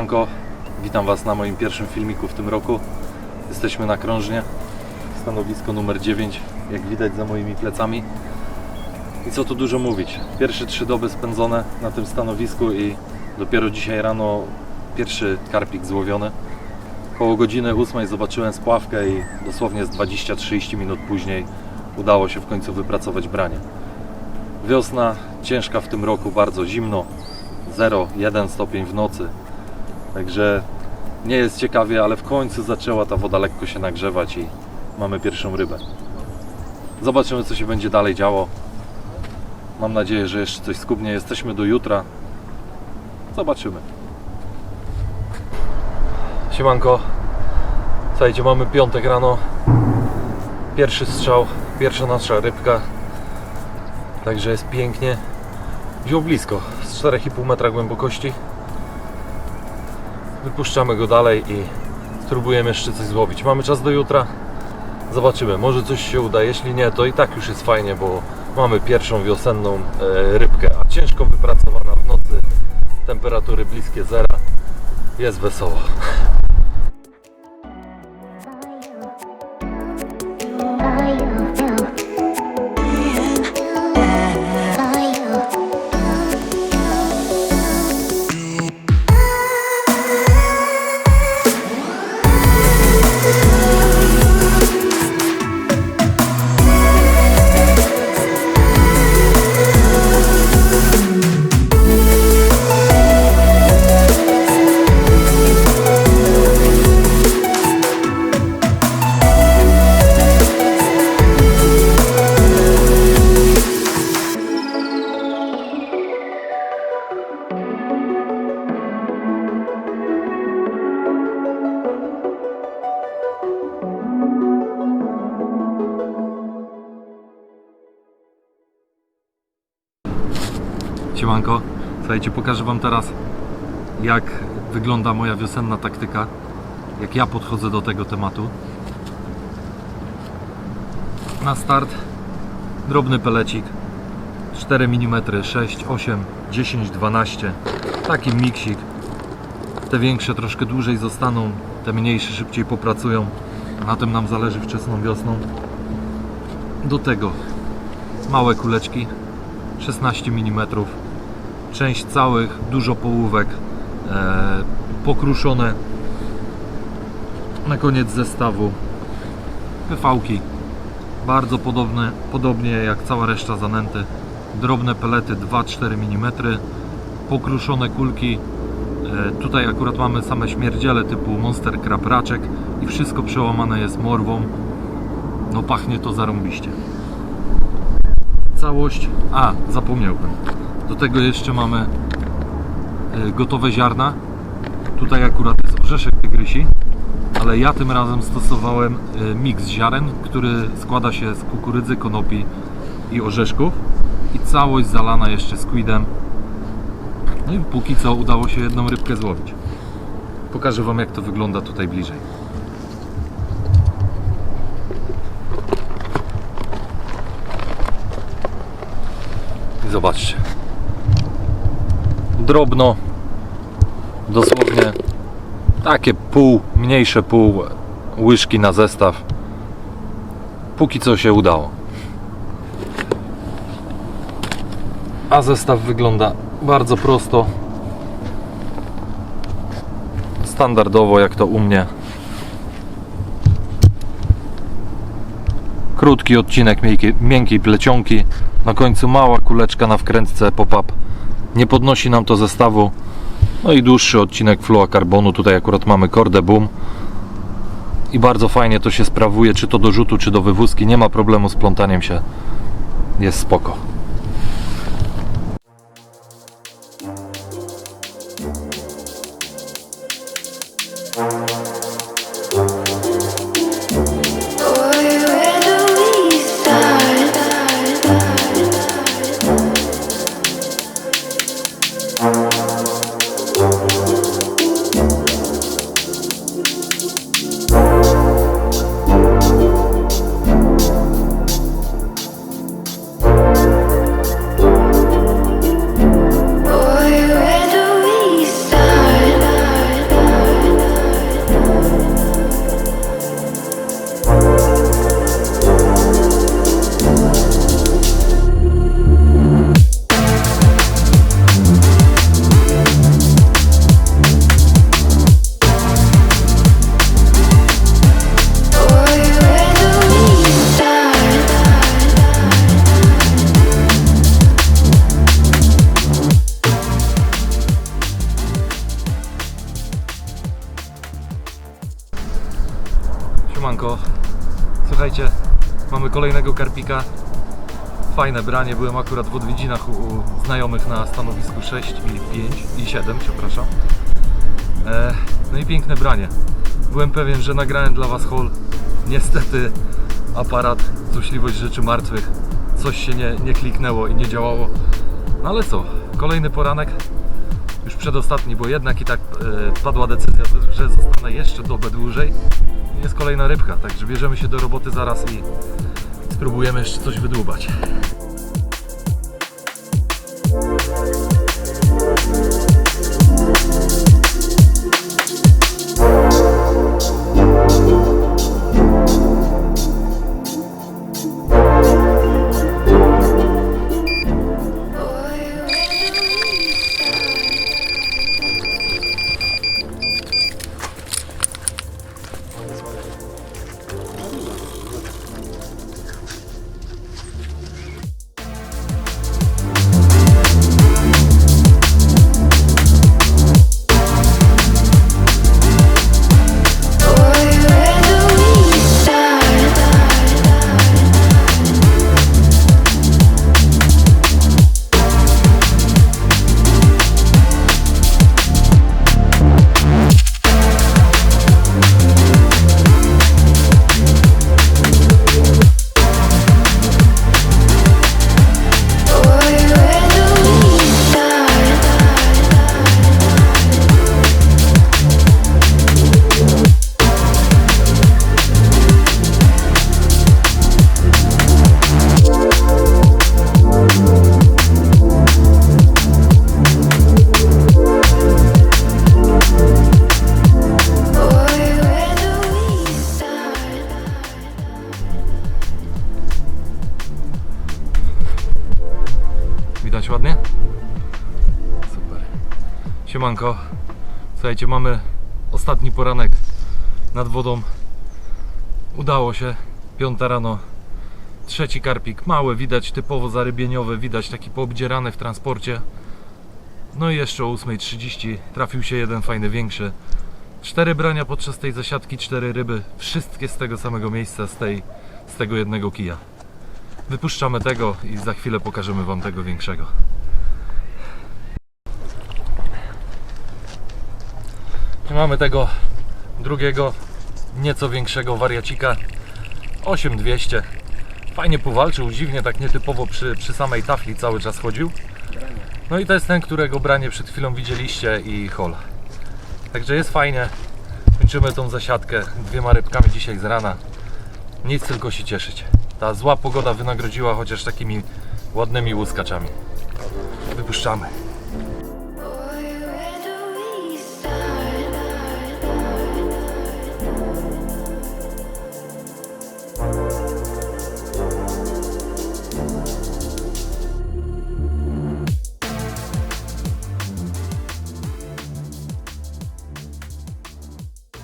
Siemanko, witam Was na moim pierwszym filmiku w tym roku. Jesteśmy na krążnie, stanowisko numer 9, jak widać za moimi plecami. I co tu dużo mówić, pierwsze trzy doby spędzone na tym stanowisku i dopiero dzisiaj rano pierwszy karpik złowiony. Koło godziny 8 zobaczyłem spławkę i dosłownie z 20-30 minut później udało się w końcu wypracować branie. Wiosna ciężka w tym roku, bardzo zimno, 0-1 stopień w nocy. Także nie jest ciekawie, ale w końcu zaczęła ta woda lekko się nagrzewać i mamy pierwszą rybę. Zobaczymy, co się będzie dalej działo. Mam nadzieję, że jeszcze coś skubnie. Jesteśmy do jutra. Zobaczymy. Siemanko. Słuchajcie, mamy piątek rano. Pierwszy strzał, pierwsza nasza rybka. Także jest pięknie. Wziął blisko, z 4,5 metra głębokości. Wypuszczamy go dalej i spróbujemy jeszcze coś złowić. Mamy czas do jutra. Zobaczymy, może coś się uda. Jeśli nie, to i tak już jest fajnie, bo mamy pierwszą wiosenną e, rybkę, a ciężko wypracowana w nocy. Temperatury bliskie zera. Jest wesoło. Siemanko, słuchajcie, pokażę Wam teraz jak wygląda moja wiosenna taktyka, jak ja podchodzę do tego tematu. Na start. Drobny pelecik. 4 mm, 6, 8, 10, 12 taki miksik. Te większe troszkę dłużej zostaną, te mniejsze szybciej popracują. Na tym nam zależy wczesną wiosną. Do tego małe kuleczki 16 mm część całych, dużo połówek e, pokruszone na koniec zestawu PV-ki bardzo podobne, podobnie jak cała reszta zanęty. Drobne pelety 2-4 mm pokruszone kulki. E, tutaj akurat mamy same śmierdziele typu Monster Crab Raczek i wszystko przełamane jest morwą. No pachnie to zarąbiście. Całość. A, zapomniałbym. Do tego jeszcze mamy e, gotowe ziarna. Tutaj akurat jest orzeszek tygrysi, ale ja tym razem stosowałem e, miks ziaren, który składa się z kukurydzy, konopi i orzeszków i całość zalana jeszcze squidem. No i póki co udało się jedną rybkę złowić. Pokażę Wam jak to wygląda tutaj bliżej. I zobaczcie. Drobno, dosłownie takie pół, mniejsze pół łyżki na zestaw. Póki co się udało. A zestaw wygląda bardzo prosto. Standardowo jak to u mnie. Krótki odcinek miękkiej, miękkiej plecionki. Na końcu mała kuleczka na wkrętce pop-up. Nie podnosi nam to zestawu. No i dłuższy odcinek fluokarbonu. Tutaj akurat mamy kordę boom. I bardzo fajnie to się sprawuje, czy to do rzutu, czy do wywózki. Nie ma problemu z plątaniem się. Jest spoko. Kolejnego karpika. Fajne branie. Byłem akurat w odwiedzinach u, znajomych na stanowisku 6 i 5 i 7, przepraszam. E, no i piękne branie. Byłem pewien, że nagrałem dla Was haul. Niestety aparat, złośliwość rzeczy martwych. Coś się nie, nie kliknęło i nie działało. No ale co? Kolejny poranek. Już przedostatni, bo jednak i tak e, padła decyzja, że zostanę jeszcze dobę dłużej. Jest kolejna rybka, także bierzemy się do roboty zaraz i spróbujemy jeszcze coś wydłubać. Siemanko. Słuchajcie, mamy ostatni poranek nad wodą. Udało się. Piąta rano. Trzeci karpik. Mały, widać typowo zarybieniowy, widać taki poobdzierany w transporcie. No i jeszcze o 8.30 trafił się jeden fajny, większy. Cztery brania podczas tej zasiadki, cztery ryby. Wszystkie z tego samego miejsca, z, tej, z tego jednego kija. Wypuszczamy tego i za chwilę pokażemy Wam tego większego. I mamy tego drugiego, nieco większego wariacika 8200. Fajnie powalczył, dziwnie tak nietypowo przy, przy samej tafli cały czas chodził. No i to jest ten, którego branie przed chwilą widzieliście i hol. Także jest fajnie. Kończymy tą zasiadkę dwiema rybkami dzisiaj z rana. Nic tylko się cieszyć. Ta zła pogoda wynagrodziła chociaż takimi ładnymi łuskaczami. Wypuszczamy.